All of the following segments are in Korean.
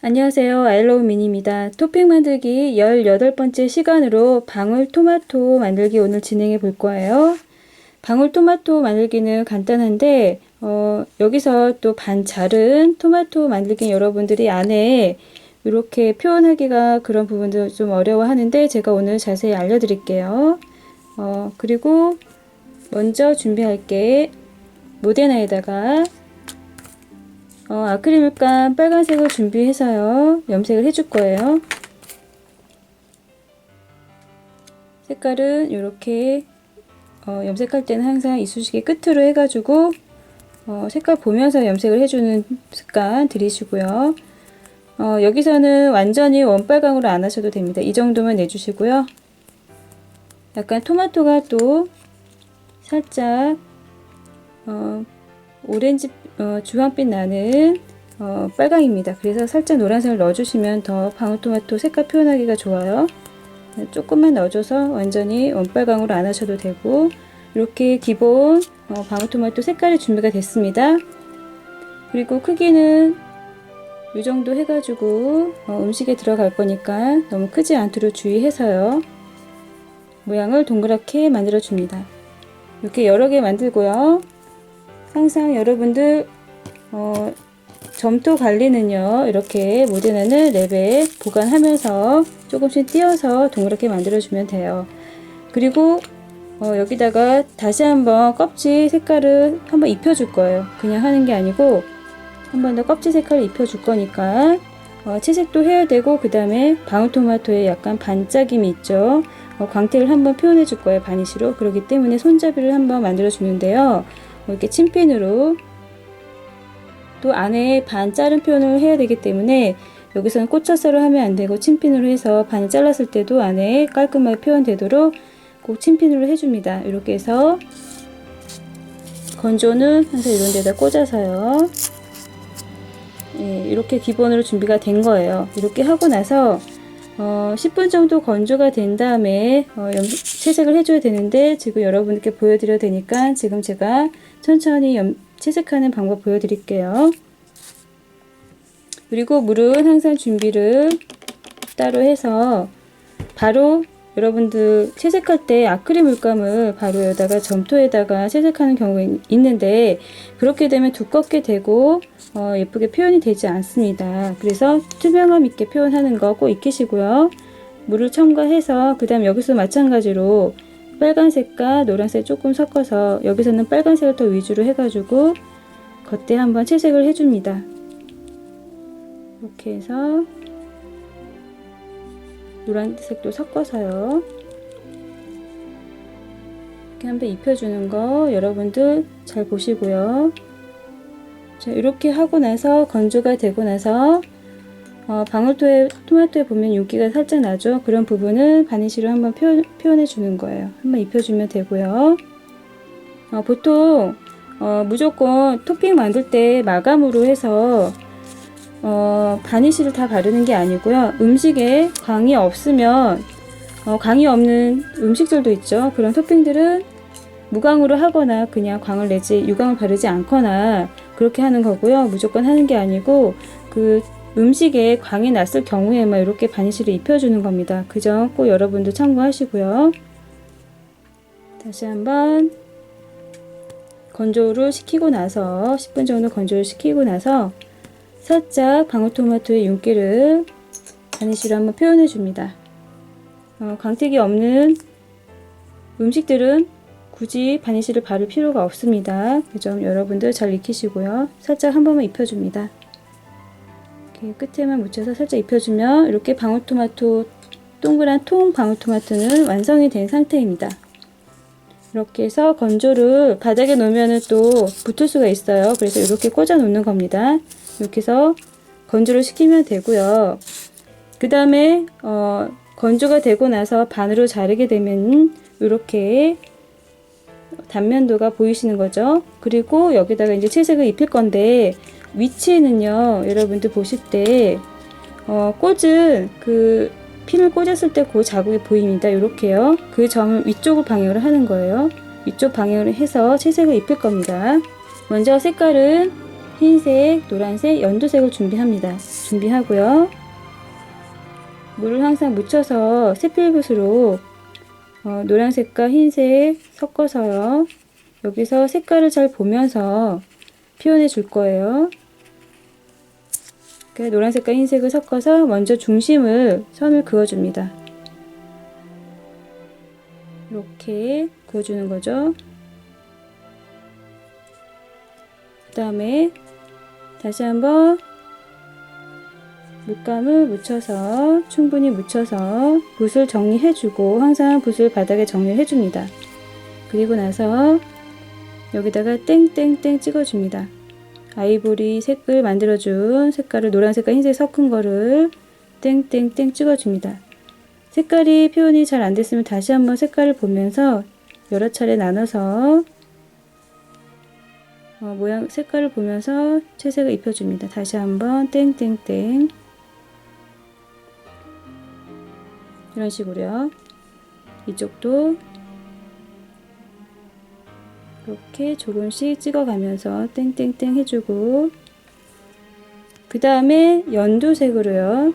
안녕하세요. 아일로우 미니입니다. 토핑 만들기 18번째 시간으로 방울토마토 만들기 오늘 진행해 볼 거예요. 방울토마토 만들기는 간단한데 어, 여기서 또 반 자른 토마토 만들기 여러분들이 안에 이렇게 표현하기가 그런 부분도 좀 어려워하는데 제가 오늘 자세히 알려드릴게요. 어, 그리고 먼저 준비할 게 모데나에다가 어, 아크릴 물감 빨간색을 준비해서요. 염색을 해줄 거예요. 색깔은 이렇게 어, 염색할 때는 항상 이쑤시개 끝으로 해가지고 어, 색깔 보면서 염색을 해주는 습관 들이시고요. 어, 여기서는 완전히 원빨강으로 안 하셔도 됩니다. 이 정도만 내주시고요. 약간 토마토가 또 살짝 어, 오렌지 어, 주황빛 나는 어, 빨강입니다. 그래서 살짝 노란색을 넣어주시면 더 방울토마토 색깔 표현하기가 좋아요. 네, 조금만 넣어줘서 완전히 원빨강으로 안 하셔도 되고 이렇게 기본 어, 방울토마토 색깔이 준비가 됐습니다. 그리고 크기는 이 정도 해가지고 어, 음식에 들어갈 거니까 너무 크지 않도록 주의해서요. 모양을 동그랗게 만들어 줍니다. 이렇게 여러 개 만들고요. 항상 여러분들 어, 점토 관리는요 이렇게 모데나는 랩에 보관하면서 조금씩 띄어서 동그랗게 만들어 주면 돼요. 그리고 어, 여기다가 다시 한번 껍질 색깔을 한번 입혀 줄 거예요. 그냥 하는 게 아니고 한 번 더 껍질 색깔을 입혀 줄 거니까 어, 채색도 해야 되고 그 다음에 방울토마토에 약간 반짝임이 있죠? 어, 광택을 한번 표현해 줄 거예요 바니쉬로. 그렇기 때문에 손잡이를 한번 만들어 주는데요 이렇게 침핀으로 또 안에 반 자른 표현을 해야 되기 때문에 여기서는 꽂혀서를 하면 안 되고 침핀으로 해서 반을 잘랐을 때도 안에 깔끔하게 표현되도록 꼭 침핀으로 해줍니다. 이렇게 해서 건조는 항상 이런 데다 꽂아서요. 예, 이렇게 기본으로 준비가 된 거예요. 이렇게 하고 나서 어, 10분 정도 건조가 된 다음에 어, 염, 채색을 해줘야 되는데 지금 여러분께 보여드려야 되니까 지금 제가 천천히 염, 채색하는 방법 보여드릴게요. 그리고 물은 항상 준비를 따로 해서 바로 여러분들 채색할 때 아크릴 물감을 바로 여기다가 점토에다가 채색하는 경우가 있는데 그렇게 되면 두껍게 되고 어, 예쁘게 표현이 되지 않습니다. 그래서 투명함 있게 표현하는 거 꼭 익히시고요. 물을 첨가해서 그 다음 여기서 마찬가지로 빨간색과 노란색 조금 섞어서 여기서는 빨간색을 더 위주로 해가지고 겉에 한번 채색을 해줍니다. 이렇게 해서 노란색도 섞어서요. 이렇게 한번 입혀주는 거 여러분들 잘 보시고요. 자, 이렇게 하고 나서 건조가 되고 나서 어, 방울토에 토마토에 보면 윤기가 살짝 나죠. 그런 부분은 바니쉬로 한번 표, 현 해 주는 거예요. 한번 입혀주면 되고요. 어, 보통 어, 무조건 토핑 만들 때 마감으로 해서 어, 바니쉬를 다 바르는 게 아니고요. 음식에 광이 없으면 어, 광이 없는 음식들도 있죠. 그런 토핑들은 무광으로 하거나 그냥 광을 내지 유광을 바르지 않거나 그렇게 하는 거고요. 무조건 하는 게 아니고 그 음식에 광이 났을 경우에만 이렇게 바니쉬를 입혀주는 겁니다. 그 점 꼭 여러분도 참고하시고요. 다시 한번 건조를 시키고 나서 10분 정도 건조를 시키고 나서 살짝 방울토마토의 윤기를 바니쉬로 한번 표현해 줍니다. 어, 광택이 없는 음식들은 굳이 바니쉬를 바를 필요가 없습니다. 그 점 여러분들 잘 익히시고요. 살짝 한 번만 입혀줍니다. 이렇게 끝에만 묻혀서 살짝 입혀주면 이렇게 방울토마토 동그란 통 방울토마토는 완성이 된 상태입니다. 이렇게 해서 건조를 바닥에 놓으면 또 붙을 수가 있어요. 그래서 이렇게 꽂아 놓는 겁니다. 이렇게 해서 건조를 시키면 되고요. 그 다음에 어, 건조가 되고 나서 반으로 자르게 되면 이렇게 단면도가 보이시는 거죠. 그리고 여기다가 이제 채색을 입힐 건데 위치에는요, 여러분들 보실 때 어, 꽂은 그 핀을 꽂았을 때 그 자국이 보입니다. 이렇게요. 그 점을 위쪽을 방향으로 하는 거예요. 위쪽 방향으로 해서 채색을 입힐 겁니다. 먼저 색깔은 흰색, 노란색, 연두색을 준비합니다. 준비하고요. 물을 항상 묻혀서 세필붓으로 어, 노란색과 흰색 섞어서요. 여기서 색깔을 잘 보면서 표현해 줄 거예요. 그 노란색과 흰색을 섞어서 먼저 중심을 선을 그어줍니다. 이렇게 그어주는 거죠. 그 다음에 다시 한번 물감을 묻혀서 충분히 묻혀서 붓을 정리해주고 항상 붓을 바닥에 정리해줍니다. 그리고 나서 여기다가 땡땡땡 찍어줍니다. 아이보리 색을 만들어준 색깔을 노란 색과 흰색 섞은 거를 땡땡땡 찍어줍니다. 색깔이 표현이 잘 안 됐으면 다시 한번 색깔을 보면서 여러 차례 나눠서 어, 모양 색깔을 보면서 채색을 입혀줍니다. 다시 한번 땡땡땡 이런 식으로요. 이쪽도 이렇게 조금씩 찍어가면서 땡땡땡 해주고 그 다음에 연두색으로요.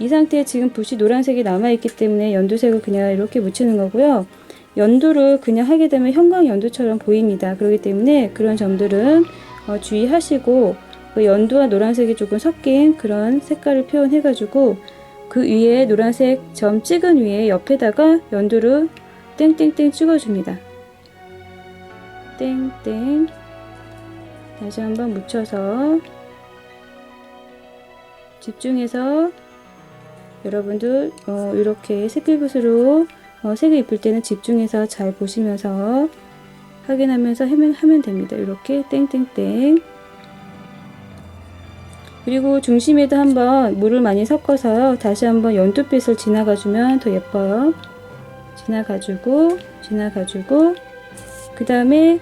이 상태에 지금 붓이 노란색이 남아있기 때문에 연두색을 그냥 이렇게 묻히는 거고요. 연두를 그냥 하게 되면 형광 연두처럼 보입니다. 그렇기 때문에 그런 점들은 어, 주의하시고 그 연두와 노란색이 조금 섞인 그런 색깔을 표현해가지고 그 위에 노란색 점 찍은 위에 옆에다가 연두를 땡땡땡 찍어줍니다. 땡땡 다시 한번 묻혀서 집중해서 여러분들 어, 이렇게 색필붓으로 어, 색을 입힐 때는 집중해서 잘 보시면서 확인하면서 하면, 하면 됩니다. 이렇게 땡땡땡 그리고 중심에도 한번 물을 많이 섞어서 다시 한번 연두빛을 지나가주면 더 예뻐요. 지나가지고 지나가지고 그 다음에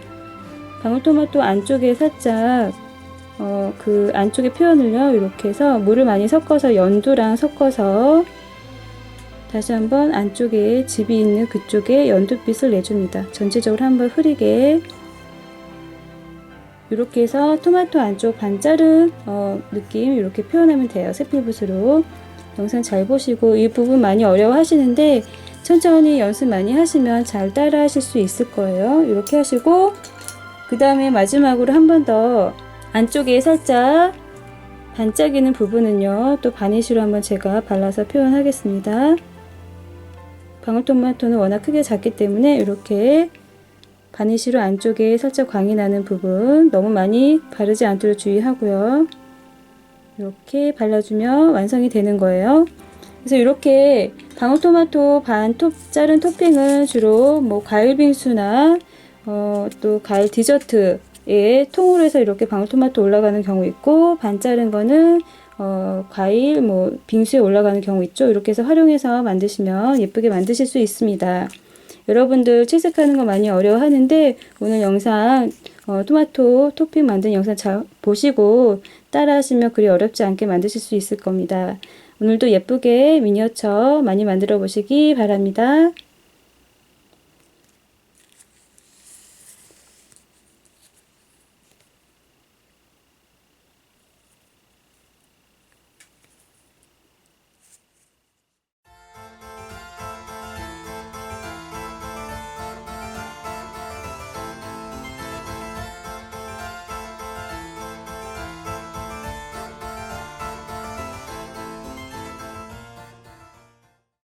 방울토마토 안쪽에 살짝 어, 그 안쪽에 표현을요 이렇게 해서 물을 많이 섞어서 연두랑 섞어서 다시 한번 안쪽에 집이 있는 그쪽에 연두빛을 내줍니다. 전체적으로 한번 흐리게 이렇게 해서 토마토 안쪽 반 자른 어, 느낌 이렇게 표현하면 돼요. 색필붓으로. 영상 잘 보시고 이 부분 많이 어려워 하시는데 천천히 연습 많이 하시면 잘 따라 하실 수 있을 거예요. 이렇게 하시고 그 다음에 마지막으로 한 번 더 안쪽에 살짝 반짝이는 부분은요. 또 바니쉬로 한번 제가 발라서 표현하겠습니다 방울토마토는 워낙 크게 작기 때문에 이렇게 바니쉬로 안쪽에 살짝 광이 나는 부분 너무 많이 바르지 않도록 주의하고요. 이렇게 발라주면 완성이 되는 거예요. 그래서 이렇게 방울토마토 반 톱, 자른 토핑은 주로 뭐 과일 빙수나 어, 또 과일 디저트에 통으로 해서 이렇게 방울토마토 올라가는 경우 있고 반 자른 거는 어, 과일 뭐 빙수에 올라가는 경우 있죠. 이렇게 해서 활용해서 만드시면 예쁘게 만드실 수 있습니다. 여러분들 채색하는 거 많이 어려워하는데 오늘 영상 어, 토마토 토핑 만든 영상 잘 보시고 따라 하시면 그리 어렵지 않게 만드실 수 있을 겁니다. 오늘도 예쁘게 미니어처 많이 만들어 보시기 바랍니다.